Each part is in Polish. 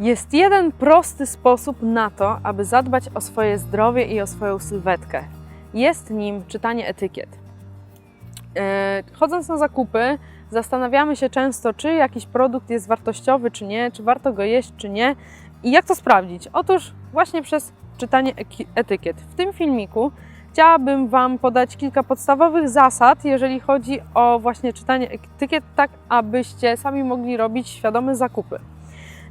Jest jeden prosty sposób na to, aby zadbać o swoje zdrowie i o swoją sylwetkę. Jest nim czytanie etykiet. E, Chodząc na zakupy, zastanawiamy się często, czy jakiś produkt jest wartościowy, czy nie, czy warto go jeść, czy nie. I jak to sprawdzić? Otóż właśnie przez czytanie etykiet. W tym filmiku chciałabym Wam podać kilka podstawowych zasad, jeżeli chodzi o właśnie czytanie etykiet, tak abyście sami mogli robić świadome zakupy.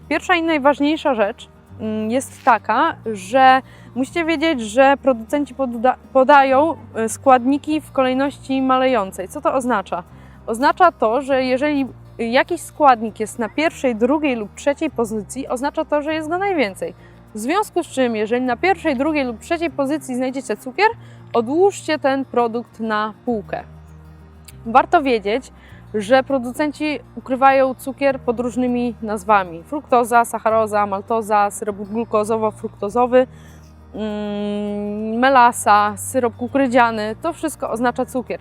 Pierwsza i najważniejsza rzecz mm, jest taka, że musicie wiedzieć, że producenci poda- podają y, składniki w kolejności malejącej. Co to oznacza? Oznacza to, że jeżeli jakiś składnik jest na pierwszej, drugiej lub trzeciej pozycji, oznacza to, że jest go najwięcej. W związku z czym, jeżeli na pierwszej, drugiej lub trzeciej pozycji znajdziecie cukier, odłóżcie ten produkt na półkę. Warto wiedzieć, że producenci ukrywają cukier pod różnymi nazwami: fruktoza, sacharoza, maltoza, syrop glukozowo-fruktozowy, mm, melasa, syrop kukurydziany. To wszystko oznacza cukier.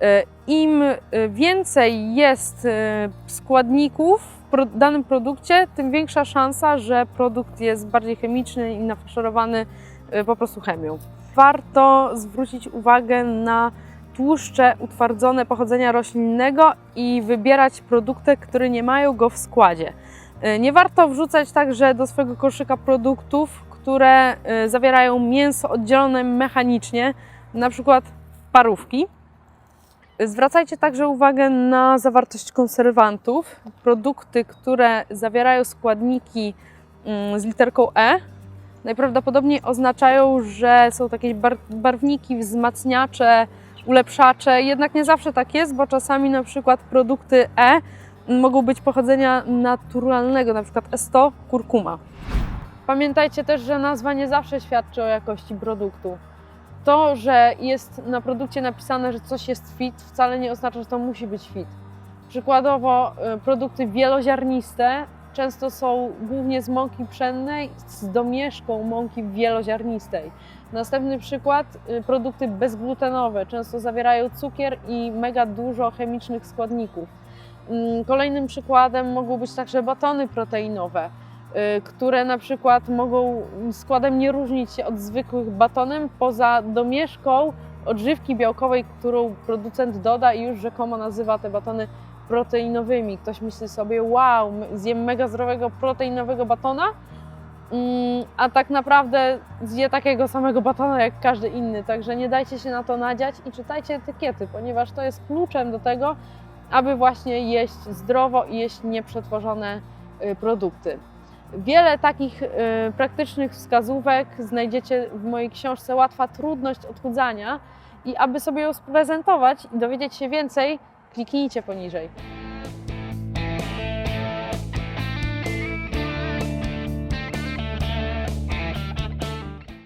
E, Im e, więcej jest e, składników w danym produkcie, tym większa szansa, że produkt jest bardziej chemiczny i nafaszerowany po prostu chemią. Warto zwrócić uwagę na tłuszcze utwardzone pochodzenia roślinnego i wybierać produkty, które nie mają go w składzie. E, Nie warto wrzucać także do swojego koszyka produktów, które e, zawierają mięso oddzielone mechanicznie, na przykład parówki. Zwracajcie także uwagę na zawartość konserwantów. Produkty, które zawierają składniki mm, z literką E, najprawdopodobniej oznaczają, że są takie bar- barwniki, wzmacniacze, ulepszacze. Jednak nie zawsze tak jest, bo czasami na przykład produkty E mogą być pochodzenia naturalnego, na przykład E100 kurkuma. Pamiętajcie też, że nazwa nie zawsze świadczy o jakości produktu. To, że jest na produkcie napisane, że coś jest fit, wcale nie oznacza, że to musi być fit. Przykładowo y, produkty wieloziarniste często są głównie z mąki pszennej z domieszką mąki wieloziarnistej. Następny przykład, y, produkty bezglutenowe często zawierają cukier i mega dużo chemicznych składników. Mm, Kolejnym przykładem mogą być także batony proteinowe, y, które na przykład mogą składem nie różnić się od zwykłych batonem, poza domieszką odżywki białkowej, którą producent doda i już rzekomo nazywa te batony proteinowymi. Ktoś myśli sobie, wow, zjem mega zdrowego proteinowego batona, Mm, a tak naprawdę zje takiego samego batona jak każdy inny. Także nie dajcie się na to nadziać i czytajcie etykiety, ponieważ to jest kluczem do tego, aby właśnie jeść zdrowo i jeść nieprzetworzone y, produkty. Wiele takich y, praktycznych wskazówek znajdziecie w mojej książce Łatwa trudność odchudzania i aby sobie ją sprezentować i dowiedzieć się więcej, kliknijcie poniżej.